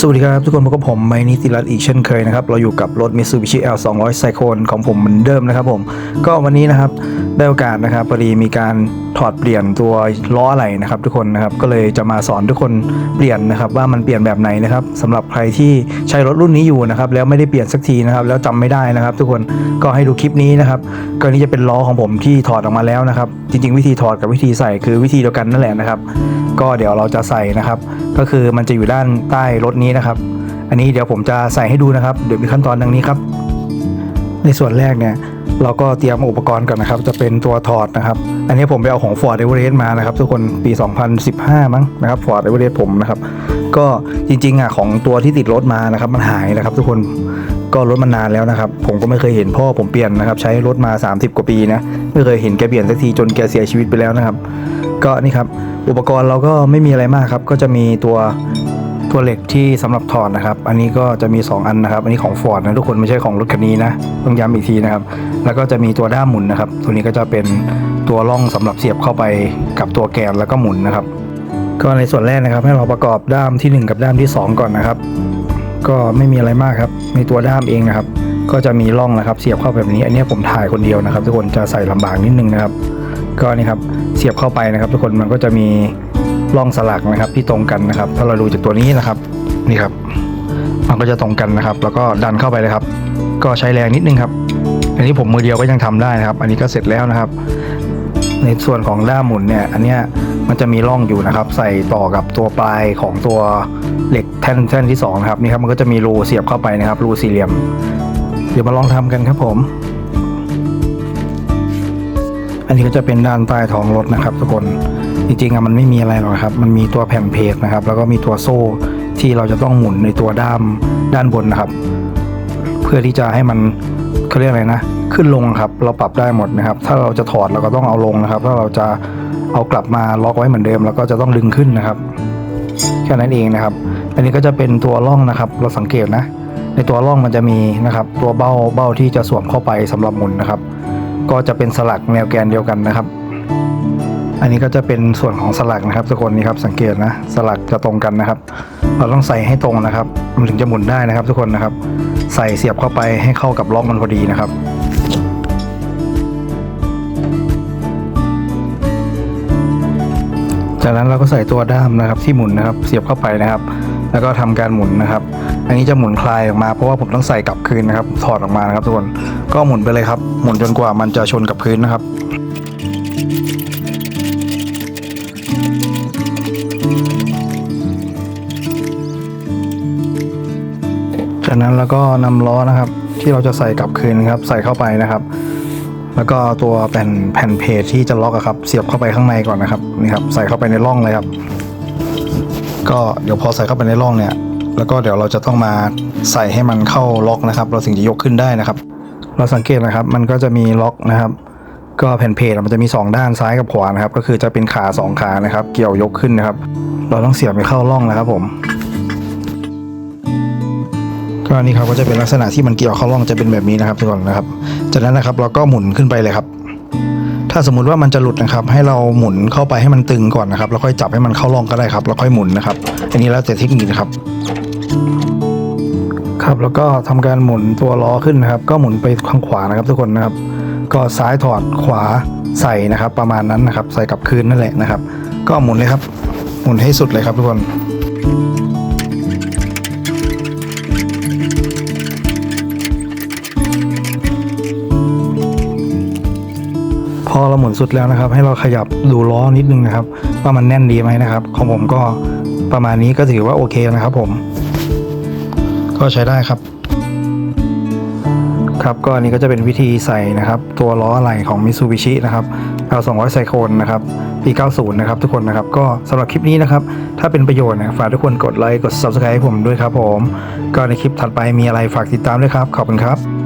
สวัสดีครับทุกคนพบกับผมไมนิติรัตน์อีกเช่นเคยนะครับ เราอยู่กับรถ Mitsubishi L 2 0 0 Cyclone ของผมเหมือนเดิมนะครับผม ก็วันนี้นะครับได้โอกาสนะครับพอดีมีการถอดเปลี่ยนตัวล้ออะไหล่นะครับทุกคนนะครับก็เลยจะมาสอนทุกคนเปลี่ยนนะครับว่ามันเปลี่ยนแบบไหนนะครับสำหรับใครที่ใช้รถรุ่นนี้อยู่นะครับแล้วไม่ได้เปลี่ยนสักทีนะครับแล้วจำไม่ได้นะครับ ทุกคนก็ให้ดูคลิปนี้นะครับก็นี่จะเป็นล้อของผมที่ถอดออกมาแล้วนะครับจริง ๆ วิธีถอดกับวิธีใส่คือวิธีเดียวกันนั่นแหละนะครับ ก็เดี๋ยวเราจะใส่นะครับ ก็คือมันจะอยู่ด้านใต้รถนี้นะครับ อันนี้เดี๋ยวผมจะใส่ให้ดูนะครับ เดี๋ยวมีขั้นตอนดังนี้ครับ ในส่วนแรกเนี่ยเราก็เตรียมอุปกรณ์ก่อนนะครับ จะเป็นตัวถอดนะครับ อันนี้ผมไปเอาของ Ford Everest มานะครับ ทุกคนปี 2015 มั้งนะครับ Ford Everest ผมนะครับ ก็จริงๆอะของตัวที่ติดรถมานะครับ มันหายนะครับ ทุกคน ก็รถมันนานแล้วนะครับผมก็ไม่เคยเห็นพ่อผมเปลี่ยนนะครับใช้รถมา 30 กว่าปีนะไม่เคยเห็นแกเปลี่ยนสักทีจนแกเสียชีวิตไปแล้วนะครับ ก็นี่ครับอุปกรณ์เราก็ไม่มีอะไรมากครับ ก็จะมีตัวตัวเหล็กที่สำหรับถอดนะครับ อันนี้ก็จะมี 2 อันนะครับ อันนี้ของ Ford นะทุกคนไม่ใช่ของรถคันนี้นะต้องย้ำอีกทีนะครับ แล้วก็จะมีตัวด้ามหมุนนะครับ ตัวนี้ก็จะเป็นตัวร่องสำหรับเสียบเข้าไปกับตัวแกนแล้วก็หมุนนะครับ ก็ในส่วนแรกนะครับ ให้เราประกอบด้ามทีหนึ่1 กับด้ามที่ 2 ก่อนนะครับ ก็ไม่มีอะไรมากครับ ในตัวด้ามเองนะครับ ก็จะมีร่องนะครับ เสียบเข้าแบบนี้ อันนี้ผมถ่ายคนเดียวนะครับ ทุกคนจะใส่ลำบากนิดนึงนะครับ ก็นี่ครับเสียบเข้าไปนะครับ ทุกคนมันก็จะมีร่องสลักนะครับ ที่ตรงกันนะครับ ถ้าเราดูจากตัวนี้นะครับนี่ครับ มันก็จะตรงกันนะครับ แล้วก็ดันเข้าไปเลยครับ ก็ใช้แรงนิดนึงครับ อันนี้ผมมือเดียวก็ยังทำได้นะครับ อันนี้ก็เสร็จแล้วนะครับ ในส่วนของด้ามหมุนเนี่ยอันเนี้ยมันจะมีร่องอยู่นะครับ ใส่ต่อกับตัวปลายของตัวเหล็กแท่นแท่นที่สองนะครับนี่ครับมันก็จะมีรูเสียบเข้าไปนะครับรูสี่เหลี่ยม เดี๋ยวมาลองทำกันครับผม อันนี้ก็จะเป็นด้านใต้ท้องรถนะครับ ทุกคนจริงๆอะมันไม่มีอะไรหรอกครับ มันมีตัวแผ่นเพจนะครับ แล้วก็มีตัวโซ่ที่เราจะต้องหมุนในตัวด้ามด้านบนนะครับ เพื่อที่จะให้มัน เขาเรียกอะไรนะ ขึ้นลงครับ เราปรับได้หมดนะครับ ถ้าเราจะถอดเราก็ต้องเอาลงนะครับ ถ้าเราจะเอากลับมาล็อกไว้เหมือนเดิมเราก็จะต้องดึงขึ้นนะครับ แค่นั้นเองนะครับ อันนี้ก็จะเป็นตัวร่องนะครับ เราสังเกตนะ ในตัวร่องมันจะมีนะครับ ตัวเบ้าเบ้าที่จะสวมเข้าไปสำหรับหมุนนะครับ ก็จะเป็นสลักแนวแกนเดียวกันนะครับ อันนี้ก็จะเป็นส่วนของสลักนะครับทุกคนนี่ครับสังเกตนะ สลักจะตรงกันนะครับ เราต้องใส่ให้ตรงนะครับ มันถึงจะหมุนได้นะครับ ทุกคนนะครับ ใส่เสียบเข้าไปให้เข้ากับล็อกมันพอดีนะครับจากนั้นเราก็ใส่ตัวด้ามนะครับที่หมุนนะครับเสียบเข้าไปนะครับ แล้วก็ทำการหมุนนะครับ อันนี้จะหมุนคลายออกมาเพราะว่าผมต้องใส่กลับคืนนะครับ ถอดออกมานะครับทุกคนก็หมุนไปเลยครับ หมุนจนกว่ามันจะชนกับพื้นนะครับ จากนั้นเราก็นำล้อนะครับ ที่เราจะใส่กลับคืนครับ ใส่เข้าไปนะครับ แล้วก็ตัวแผ่นแผ่นเพจที่จะล็อกอะครับ เสียบเข้าไปข้างในก่อนนะครับนี่ครับ ใส่เข้าไปในร่องเลยครับ ก็เดี๋ยวพอใส่เข้าไปในร่องเนี่ย แล้วก็เดี๋ยวเราจะต้องมาใส่ให้มันเข้าล็อกนะครับ เราถึงจะยกขึ้นได้นะครับ เราสังเกตนะครับ มันก็จะมีล็อกนะครับ ก็แผ่นเพจมันจะมี 2 ด้านซ้ายกับขวานะครับ ก็คือจะเป็นขา 2 ขานะครับ เกี่ยวยกขึ้นนะครับ เราต้องเสียบไปเข้าร่องนะครับผม ก็นี่ครับก็จะเป็นลักษณะที่มันเกี่ยวเข้าร่องจะเป็นแบบนี้นะครับทุกคนนะครับ จากนั้นนะครับเราก็หมุนขึ้นไปเลยครับ ถ้าสมมุติว่ามันจะหลุดนะครับ ให้เราหมุนเข้าไปให้มันตึงก่อนนะครับแล้วค่อยจับให้มันเข้าร่องก็ได้ครับ แล้วค่อยหมุนนะครับ อันนี้แล้วแต่เทคนิคนะครับ ครับแล้วก็ทำการหมุนตัวล้อขึ้นนะครับ ก็หมุนไปข้างขวานะครับ ทุกคนนะครับ ก็ซ้ายถอดขวาใส่นะครับ ประมาณนั้นนะครับ ใส่กลับคืนนั่นแหละนะครับ ก็หมุนเลยครับ หมุนให้สุดเลยครับทุกคน พอเราหมุนสุดแล้วนะครับ ให้เราขยับดูล้อนิดนึงนะครับ ว่ามันแน่นดีไหมนะครับ ของผมก็ประมาณนี้ก็ถือว่าโอเคนะครับ ผม ก็ใช้ได้ครับ ครับก็อันนี้ก็จะเป็นวิธีใส่นะครับ ตัวล้ออะไหล่ของ Mitsubishi นะครับ L200 Cyclone นะครับปี90 นะครับทุกคนนะครับ ก็สำหรับคลิปนี้นะครับ ถ้าเป็นประโยชน์นะฝากทุกคนกดไลค์กด Subscribe ให้ผมด้วยครับผม ก็ในคลิปถัดไปมีอะไรฝากติดตามด้วยครับ ขอบคุณครับ